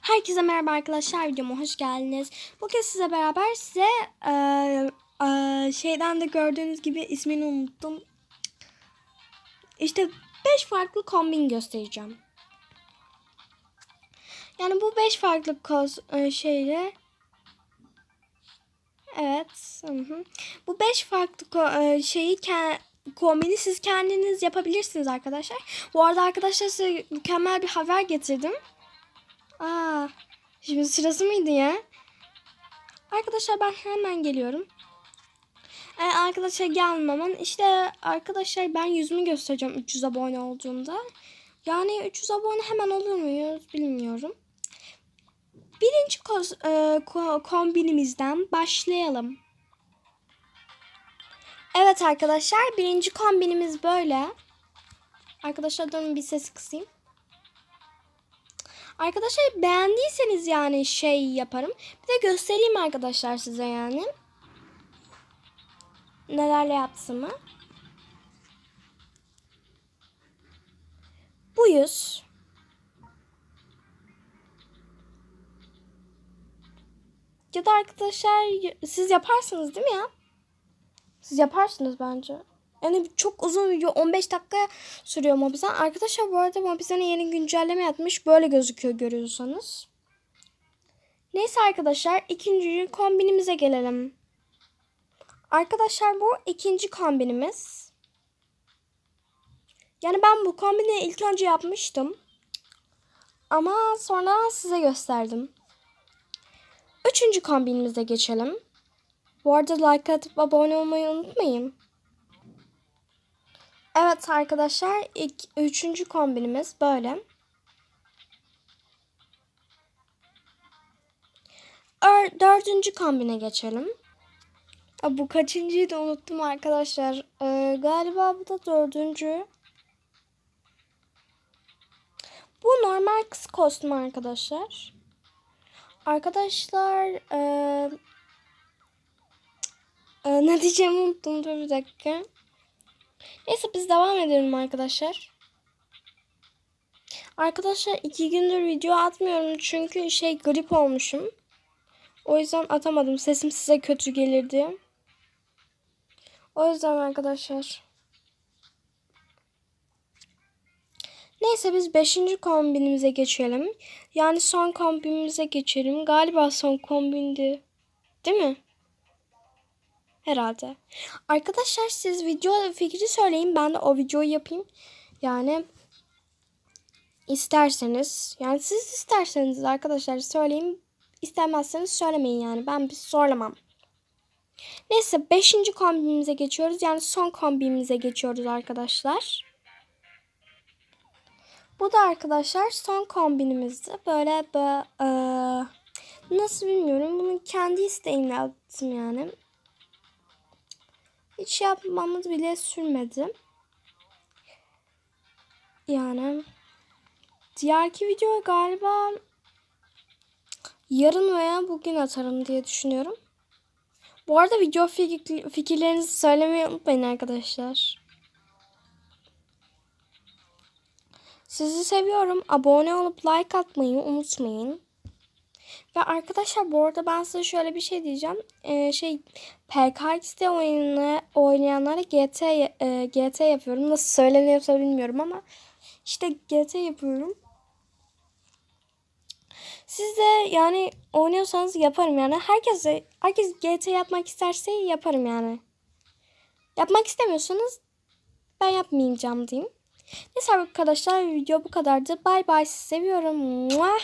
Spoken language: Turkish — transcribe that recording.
Herkese merhaba arkadaşlar videoma hoş geldiniz. Bugün size beraber size e, e, şeyden de gördüğünüz gibi ismini unuttum. İşte 5 farklı kombin göstereceğim. Yani bu 5 farklı koz e, şeyle Evet. Hı hı. Bu 5 farklı ko- e, şeyi kombini siz kendiniz yapabilirsiniz arkadaşlar. Bu arada arkadaşlar size mükemmel bir haber getirdim. Aa, şimdi sırası mıydı ya? Arkadaşlar ben hemen geliyorum. Ee, arkadaşlar gelmemem. İşte arkadaşlar ben yüzümü göstereceğim 300 abone olduğunda. Yani 300 abone hemen olur muyuz bilmiyorum. Birinci koz, e, ko- kombinimizden başlayalım. Evet arkadaşlar birinci kombinimiz böyle. Arkadaşlar durun bir ses kısayım. Arkadaşlar beğendiyseniz yani şey yaparım. Bir de göstereyim arkadaşlar size yani. Nelerle yaptığımı. Bu yüz. Ya da arkadaşlar siz yaparsınız değil mi ya? Siz yaparsınız bence. Yani çok uzun video 15 dakika sürüyor Mobizen. Arkadaşlar bu arada Mobizen'e yeni güncelleme yapmış. Böyle gözüküyor görüyorsanız. Neyse arkadaşlar ikinci kombinimize gelelim. Arkadaşlar bu ikinci kombinimiz. Yani ben bu kombini ilk önce yapmıştım. Ama sonra size gösterdim. Üçüncü kombinimize geçelim. Bu arada like atıp abone olmayı unutmayın. Evet arkadaşlar ilk üçüncü kombinimiz böyle. Ör, dördüncü kombine geçelim. Aa, bu kaçıncıyı da unuttum arkadaşlar. Ee, galiba bu da dördüncü. Bu normal kız kostümü arkadaşlar. Arkadaşlar ee, ee, ne diyeceğimi unuttum. Dur bir dakika. Neyse biz devam edelim arkadaşlar. Arkadaşlar iki gündür video atmıyorum çünkü şey grip olmuşum. O yüzden atamadım. Sesim size kötü gelir diye. O yüzden arkadaşlar. Neyse biz 5. kombinimize geçelim. Yani son kombinimize geçelim. Galiba son kombindi. Değil mi? Herhalde. Arkadaşlar siz video fikri söyleyin. Ben de o videoyu yapayım. Yani isterseniz yani siz isterseniz arkadaşlar söyleyin. İstemezseniz söylemeyin yani. Ben bir zorlamam. Neyse 5. kombinimize geçiyoruz. Yani son kombinimize geçiyoruz arkadaşlar. Bu da arkadaşlar son kombinimizdi. Böyle, böyle e, nasıl bilmiyorum. Bunu kendi isteğimle yaptım yani. Hiç yapmamız bile sürmedi. Yani diğerki video galiba yarın veya bugün atarım diye düşünüyorum. Bu arada video fikir, fikirlerinizi söylemeyi unutmayın arkadaşlar. Sizi seviyorum. Abone olup like atmayı unutmayın. Ve arkadaşlar bu arada ben size şöyle bir şey diyeceğim. Ee, şey PKX'de oyunu oynayanlara GT e, GT yapıyorum. Nasıl söyleniyorsa bilmiyorum ama işte GT yapıyorum. Siz de yani oynuyorsanız yaparım yani. Herkes herkes GT yapmak isterse yaparım yani. Yapmak istemiyorsanız ben yapmayacağım diyeyim. Neyse arkadaşlar video bu kadardı. Bay bay seviyorum. Muah.